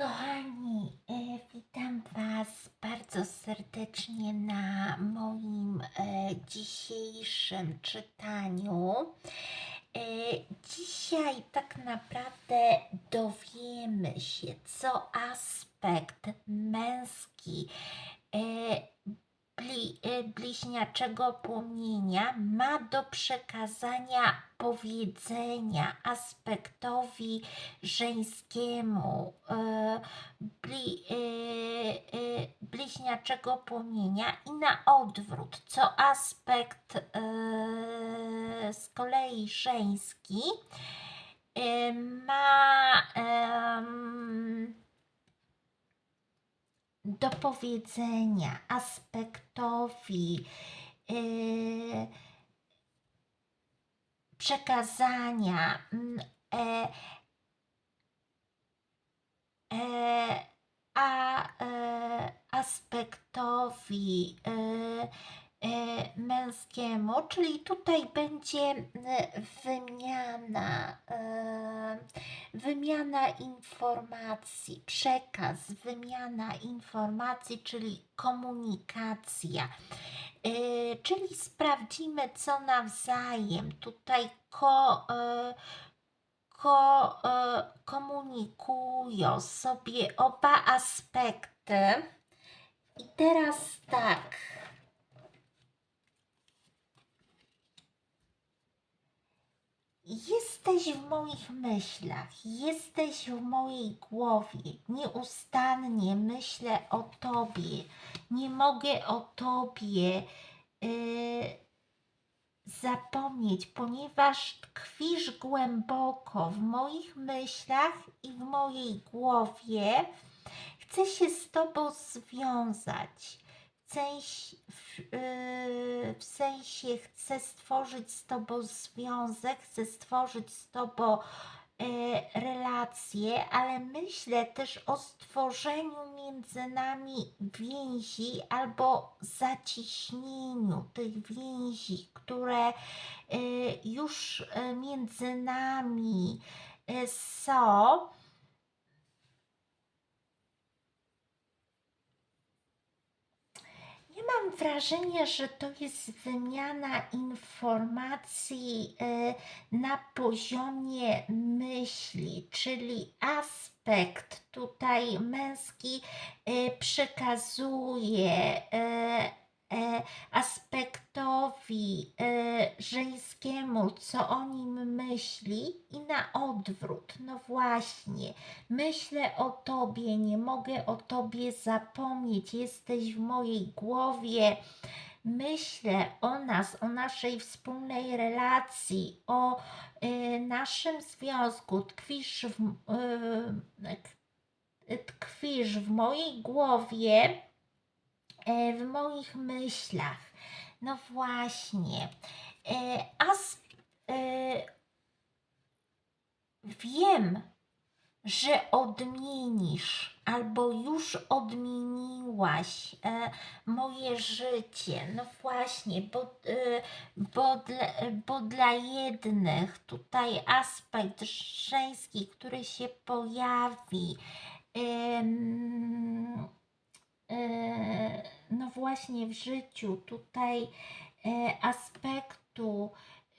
Kochani, e, witam Was bardzo serdecznie na moim e, dzisiejszym czytaniu. E, dzisiaj tak naprawdę dowiemy się, co aspekt męski bli, bliźniaczego płomienia ma do przekazania powiedzenia aspektowi żeńskiemu e, bli, e, bliźniaczego płomienia i na odwrót, co aspekt e, z kolei żeński e, ma do powiedzenia aspektowi przekazania e, e, a e, aspektowi e, e, męskiemu, czyli tutaj będzie e, wymiana, e, wymiana informacji, przekaz, wymiana informacji, czyli komunikacja. E, czyli sprawdzimy, co nawzajem tutaj ko, e, ko, e, komunikują sobie oba aspekty. I teraz tak. Jesteś w moich myślach, jesteś w mojej głowie. Nieustannie myślę o Tobie. Nie mogę o Tobie yy, zapomnieć, ponieważ tkwisz głęboko w moich myślach i w mojej głowie. Chcę się z Tobą związać. W sensie, w, yy, w sensie chcę stworzyć z Tobą związek, chcę stworzyć z Tobą relacje, ale myślę też o stworzeniu między nami więzi albo zacieśnieniu tych więzi, które yy, już yy, między nami są. Ja mam wrażenie, że to jest wymiana informacji y, na poziomie myśli, czyli aspekt tutaj męski y, przekazuje y, aspektowi e, żeńskiemu, co o nim myśli, i na odwrót. No właśnie, myślę o tobie, nie mogę o tobie zapomnieć, jesteś w mojej głowie. Myślę o nas, o naszej wspólnej relacji, o e, naszym związku. Tkwisz w, e, tkwisz w mojej głowie e, w moich myślach. No właśnie. E, as, e, wiem, że odmienisz albo już odmieniłaś e, moje życie. No właśnie, bo, e, bo, dla, bo dla jednych tutaj aspekt żeński, który się pojawi. e, no właśnie w życiu tutaj e, aspektu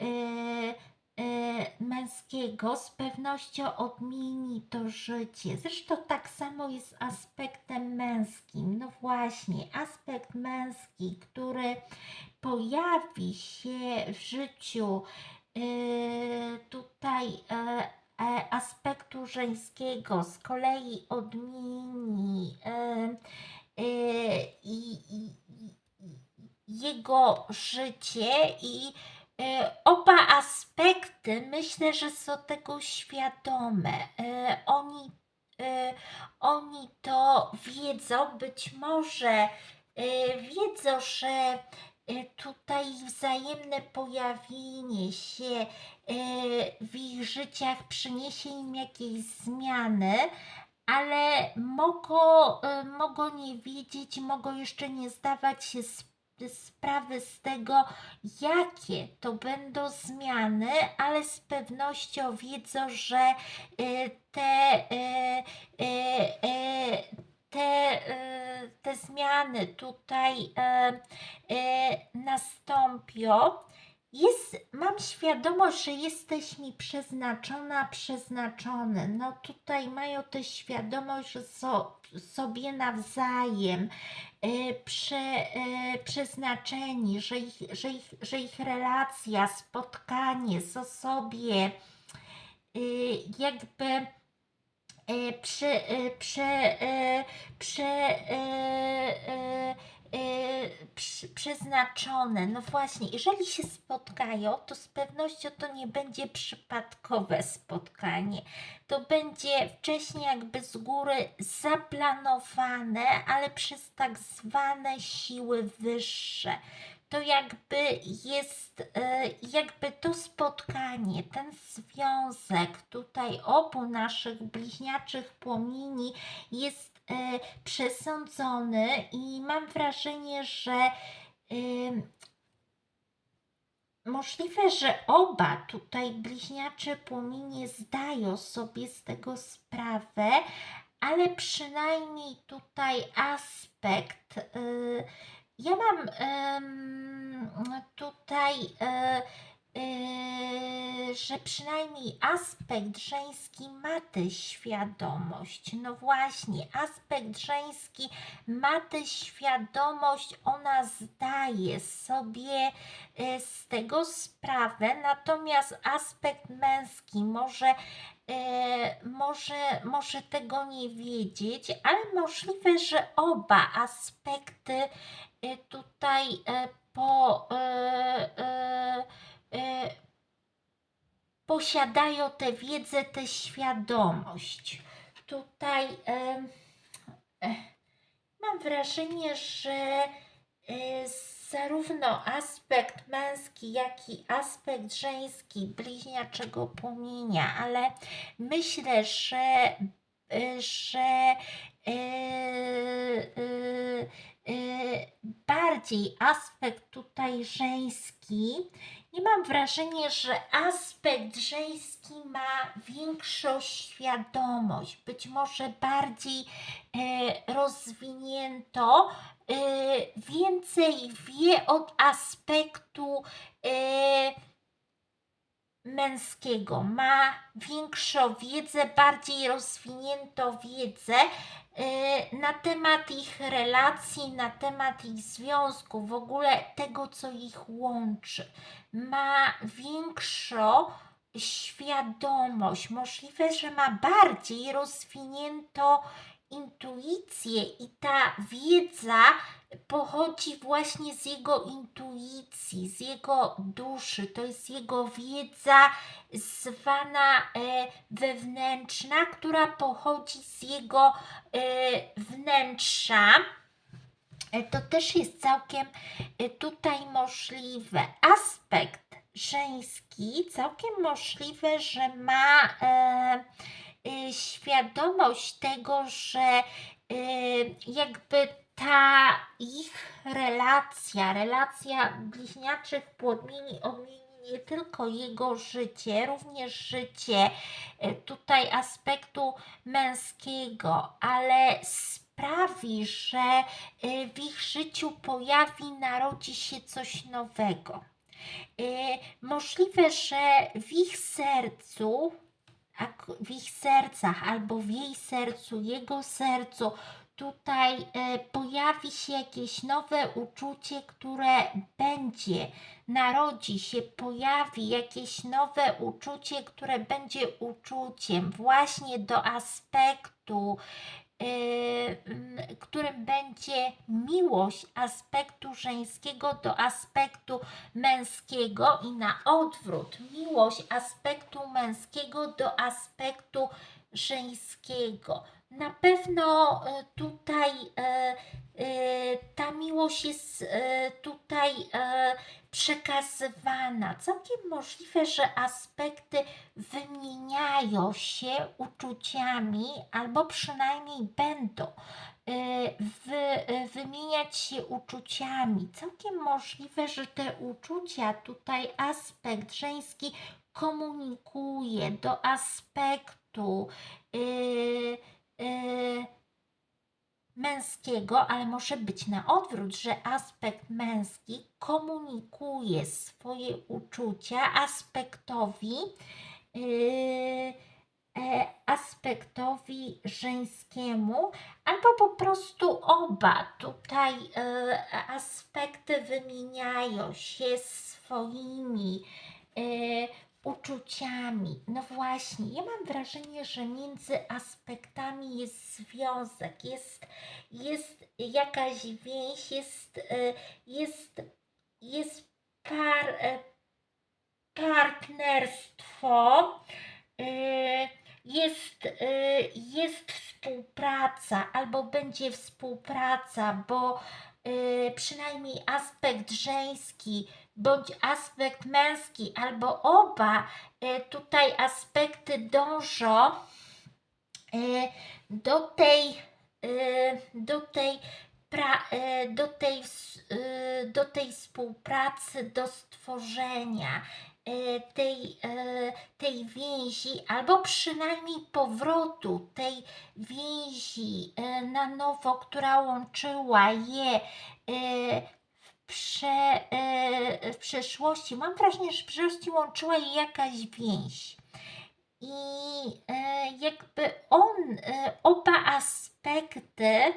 e, e, męskiego z pewnością odmieni to życie. Zresztą tak samo jest z aspektem męskim. No właśnie, aspekt męski, który pojawi się w życiu e, tutaj e, e, aspektu żeńskiego z kolei odmieni e, e, i, i, i, jego życie i e, oba aspekty myślę, że są tego świadome. E, oni, oni to wiedzą, być może wiedzą, że tutaj wzajemne pojawienie się w ich życiach przyniesie im jakieś zmiany, ale mogą, y, mogą nie wiedzieć, mogą jeszcze nie zdawać się sprawy z tego, jakie to będą zmiany, ale z pewnością wiedzą, że y, te, y, te, te zmiany tutaj nastąpią jest, mam świadomość, że jesteś mi przeznaczona, przeznaczony. No tutaj mają tę świadomość, że so, sobie nawzajem e, prze, e, przeznaczeni, że ich, że, ich, że ich relacja, spotkanie z sobie y, jakby prze, prze, e, prze, przy- przeznaczone. No właśnie, jeżeli się spotkają, to z pewnością to nie będzie przypadkowe spotkanie. To będzie wcześniej jakby z góry zaplanowane, ale przez tak zwane siły wyższe. To jakby jest, e, jakby to spotkanie, ten związek tutaj obu naszych bliźniaczych płomieni jest e, przesądzony i mam wrażenie, że ym, możliwe, że oba tutaj bliźniacze płomienie zdają sobie z tego sprawę, ale przynajmniej tutaj aspekt. y, ja mam ym, tutaj, y, y, że przynajmniej aspekt żeński ma tę świadomość. No właśnie, aspekt żeński ma tę świadomość, ona zdaje sobie y, z tego sprawę, natomiast aspekt męski może, y, może, może tego nie wiedzieć, ale możliwe, że oba aspekty y, tutaj po, posiadają tę wiedzę, tę świadomość. Tutaj em, eh, mam wrażenie, że y, zarówno aspekt męski, jak i aspekt żeński bliźniaczego płomienia, ale myślę, że, y, że y, y, bardziej aspekt tutaj żeński. I mam wrażenie, że aspekt żeński ma większą świadomość, być może bardziej e, rozwinięto, e, więcej wie od aspektu e, męskiego, ma większą wiedzę, bardziej rozwiniętą wiedzę e, na temat ich relacji, na temat ich związku, w ogóle tego, co ich łączy. Ma większą świadomość, możliwe, że ma bardziej rozwiniętą intuicję i ta wiedza pochodzi właśnie z jego intuicji, z jego duszy. To jest jego wiedza zwana e, wewnętrzna, która pochodzi z jego e, wnętrza. E, To też jest całkiem tutaj możliwe. Aspekt żeński całkiem możliwe, że ma świadomość tego, że jakby ta ich relacja, relacja bliźniaczych płomieni odmieni nie tylko jego życie, również życie e, tutaj aspektu męskiego, ale sprawi, że e, w ich życiu pojawi, narodzi się coś nowego. E, Możliwe, że w ich sercu, w ich sercach albo w jej sercu, jego sercu, tutaj e, pojawi się jakieś nowe uczucie, które będzie, narodzi się, pojawi jakieś nowe uczucie, które będzie uczuciem właśnie do aspektu, e, m, którym będzie miłość aspektu żeńskiego do aspektu męskiego i na odwrót miłość aspektu męskiego do aspektu żeńskiego. Na pewno e, tutaj e, e, ta miłość jest tutaj przekazywana. Całkiem możliwe, że aspekty wymieniają się uczuciami, albo przynajmniej będą wy, wymieniać się uczuciami. Całkiem możliwe, że te uczucia, tutaj aspekt żeński komunikuje do aspektu yy, męskiego, ale może być na odwrót, że aspekt męski komunikuje swoje uczucia aspektowi, yy, e, aspektowi żeńskiemu, albo po prostu oba. Tutaj e, aspekty wymieniają się swoimi uczuciami. No właśnie, ja mam wrażenie, że między aspektami jest związek, jest, jest jakaś więź, jest, e, jest, jest par, e, partnerstwo, e, jest, jest współpraca albo będzie współpraca, bo przynajmniej aspekt żeński bądź aspekt męski, albo oba e, tutaj aspekty dążą e, do tej, e, do tej, pra, do tej, do tej współpracy, do stworzenia tej, tej więzi, albo przynajmniej powrotu tej więzi na nowo, która łączyła je prze, e, w przeszłości. Mam wrażenie, że w przeszłości łączyła je jakaś więź. I e, jakby on, e, oba aspekty,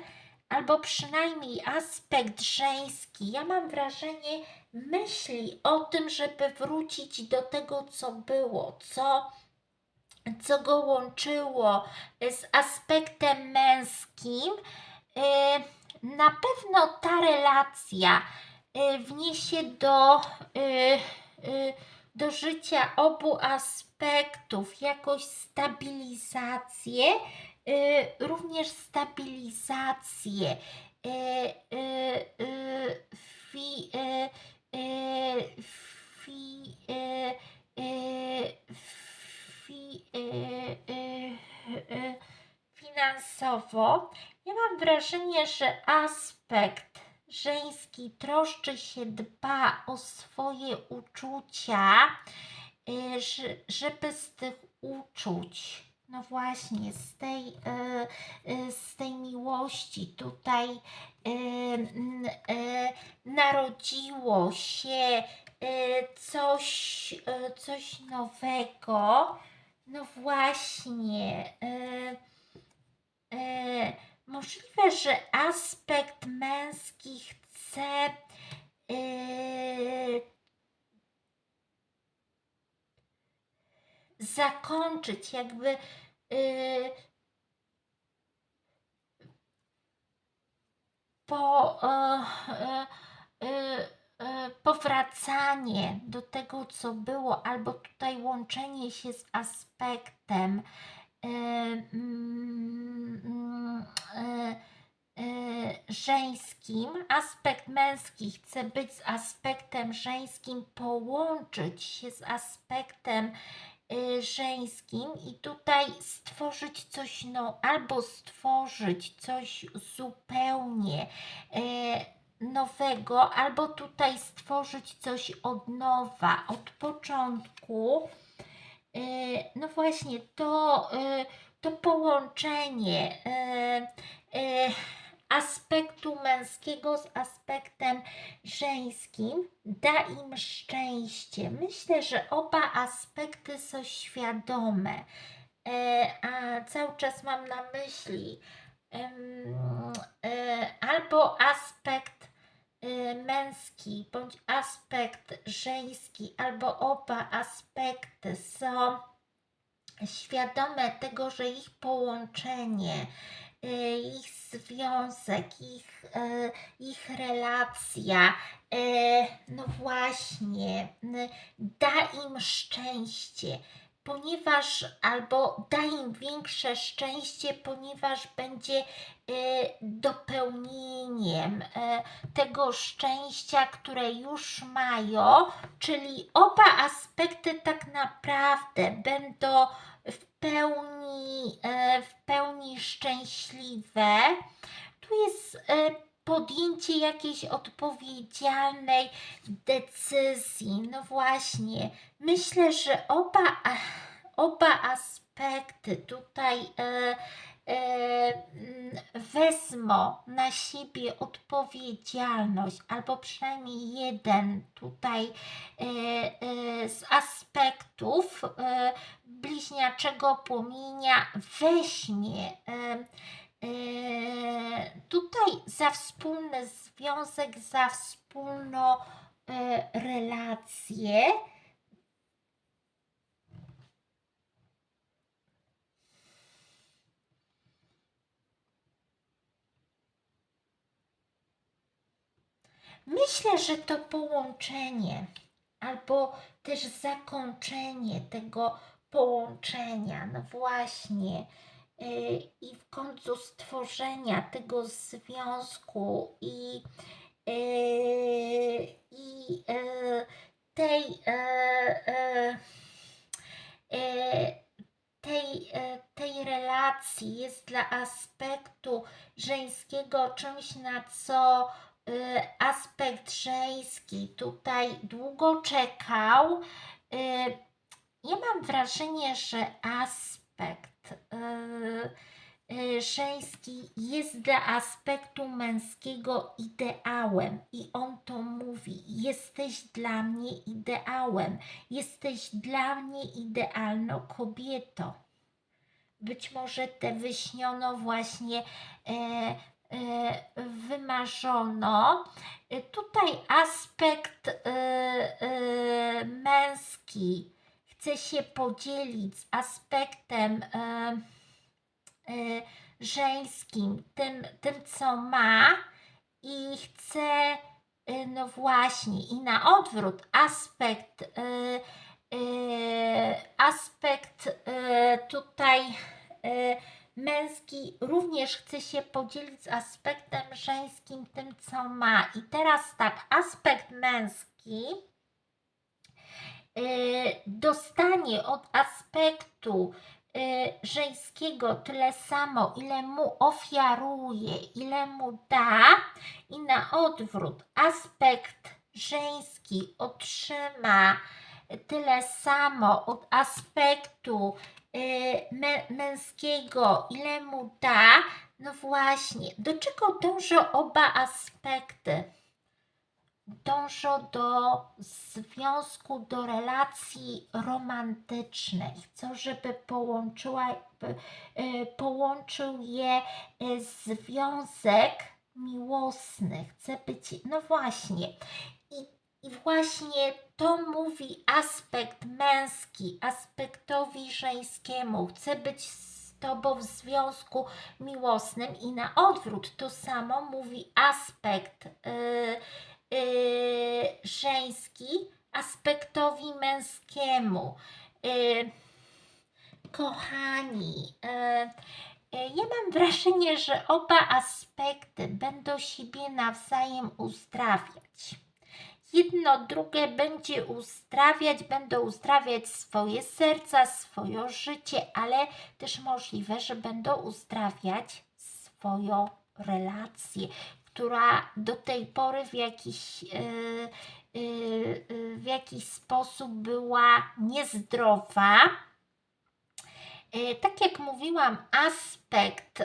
albo przynajmniej aspekt żeński, ja mam wrażenie, myśli o tym, żeby wrócić do tego, co było, co, co go łączyło z aspektem męskim. Na pewno ta relacja wniesie do, e, e, do życia obu aspektów jakąś stabilizację, również stabilizację fi, fi, fi, finansowo. Ja mam wrażenie, że aspekt żeński troszczy się, dba o swoje uczucia, y, że- żeby z tych uczuć, no właśnie, z tej, y, y, z tej miłości tutaj narodziło się coś, coś nowego. No właśnie. y, E, możliwe, że aspekt męski chce e, zakończyć, jakby e, po e, e, e, powracanie do tego, co było, albo tutaj łączenie się z aspektem żeńskim, aspekt męski chce być z aspektem żeńskim, połączyć się z aspektem e, żeńskim i tutaj stworzyć coś, no, albo stworzyć coś zupełnie e, nowego, albo tutaj stworzyć coś od nowa, od początku. E, No właśnie, to, e, to połączenie e, aspektu męskiego z aspektem żeńskim da im szczęście. Myślę, że oba aspekty są świadome, a cały czas mam na myśli albo aspekt męski bądź aspekt żeński, albo oba aspekty są świadome tego, że ich połączenie, e, ich związek, ich, e, ich relacja, no właśnie, da im szczęście, ponieważ albo da im większe szczęście, ponieważ będzie e, dopełnieniem e, tego szczęścia, które już mają, czyli oba aspekty tak naprawdę będą w pełni, e, w pełni szczęśliwe. Tu jest podjęcie jakiejś odpowiedzialnej decyzji. No właśnie, myślę, że oba, oba aspekty tutaj e, mm, wezmą na siebie odpowiedzialność, albo przynajmniej jeden tutaj e, e, z aspektów e, bliźniaczego płomienia weźmie e, e, tutaj za wspólny związek, za wspólną e, relację. Myślę, że to połączenie albo też zakończenie tego połączenia, no właśnie, i w końcu stworzenia tego związku i, yy, i yy, tej, tej, tej relacji jest dla aspektu żeńskiego czymś, na co y, aspekt żeński tutaj długo czekał. Y, Ja mam wrażenie, że aspekt y, y, żeński jest dla aspektu męskiego ideałem i on to mówi. Jesteś dla mnie ideałem, jesteś dla mnie idealną kobietą. Być może tę wyśniono właśnie e, e, wymarzono. E, Tutaj aspekt e, e, męski chce się podzielić z aspektem e, e, żeńskim, tym, tym co ma i chce, e, no właśnie, i na odwrót, aspekt, aspekt tutaj męski również chce się podzielić z aspektem żeńskim, tym co ma. I teraz tak, aspekt męski dostanie od aspektu e, żeńskiego tyle samo, ile mu ofiaruje, ile mu da, i na odwrót aspekt żeński otrzyma tyle samo od aspektu mę- męskiego, ile mu da, no właśnie, do czego dążą oba aspekty? Dążą do związku, do relacji romantycznej. Chcą, żeby połączyła, y, połączył je y, związek miłosny. Chce być, no właśnie. I, I właśnie to mówi aspekt męski, aspektowi żeńskiemu. Chce być tobą w związku miłosnym i na odwrót to samo mówi aspekt yy, yy, żeński aspektowi męskiemu. Yy, kochani, yy, ja mam wrażenie, że oba aspekty będą siebie nawzajem uzdrawiać jedno drugie będzie uzdrawiać, będą uzdrawiać swoje serca, swoje życie, ale też możliwe, że będą uzdrawiać swoją relację, która do tej pory w jakiś, yy, yy, yy, w jakiś sposób była niezdrowa. Tak jak mówiłam, aspekt.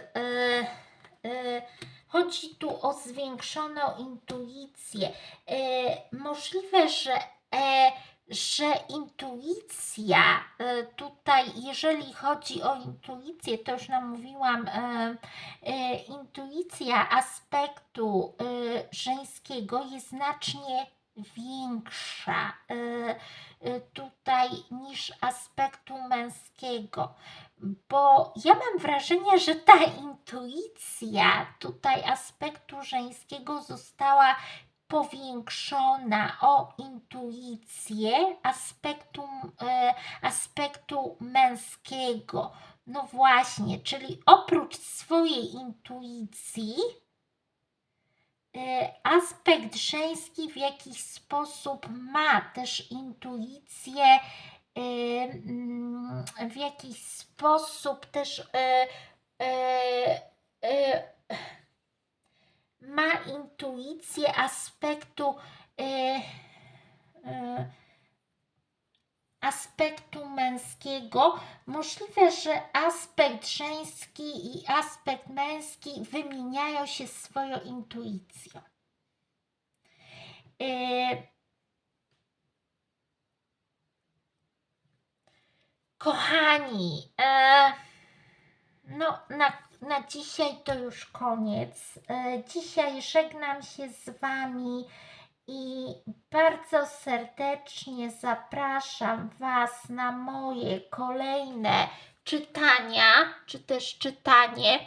Chodzi tu o zwiększoną intuicję. E, możliwe, że, e, że intuicja e, tutaj, jeżeli chodzi o intuicję, to już nam mówiłam, e, e, intuicja aspektu żeńskiego jest znacznie większa tutaj niż aspektu męskiego. Bo ja mam wrażenie, że ta intuicja tutaj aspektu żeńskiego została powiększona o intuicję aspektu, e, aspektu męskiego. No właśnie, czyli oprócz swojej intuicji, e, aspekt żeński w jakiś sposób ma też intuicję mm, w jakiś sposób też e, e, e, ma intuicję aspektu e, e, aspektu męskiego. Możliwe, że aspekt żeński i aspekt męski wymieniają się swoją intuicją. Yy, Kochani, e, no na, na dzisiaj to już koniec. E, dzisiaj żegnam się z Wami i bardzo serdecznie zapraszam Was na moje kolejne czytania, czy też czytanie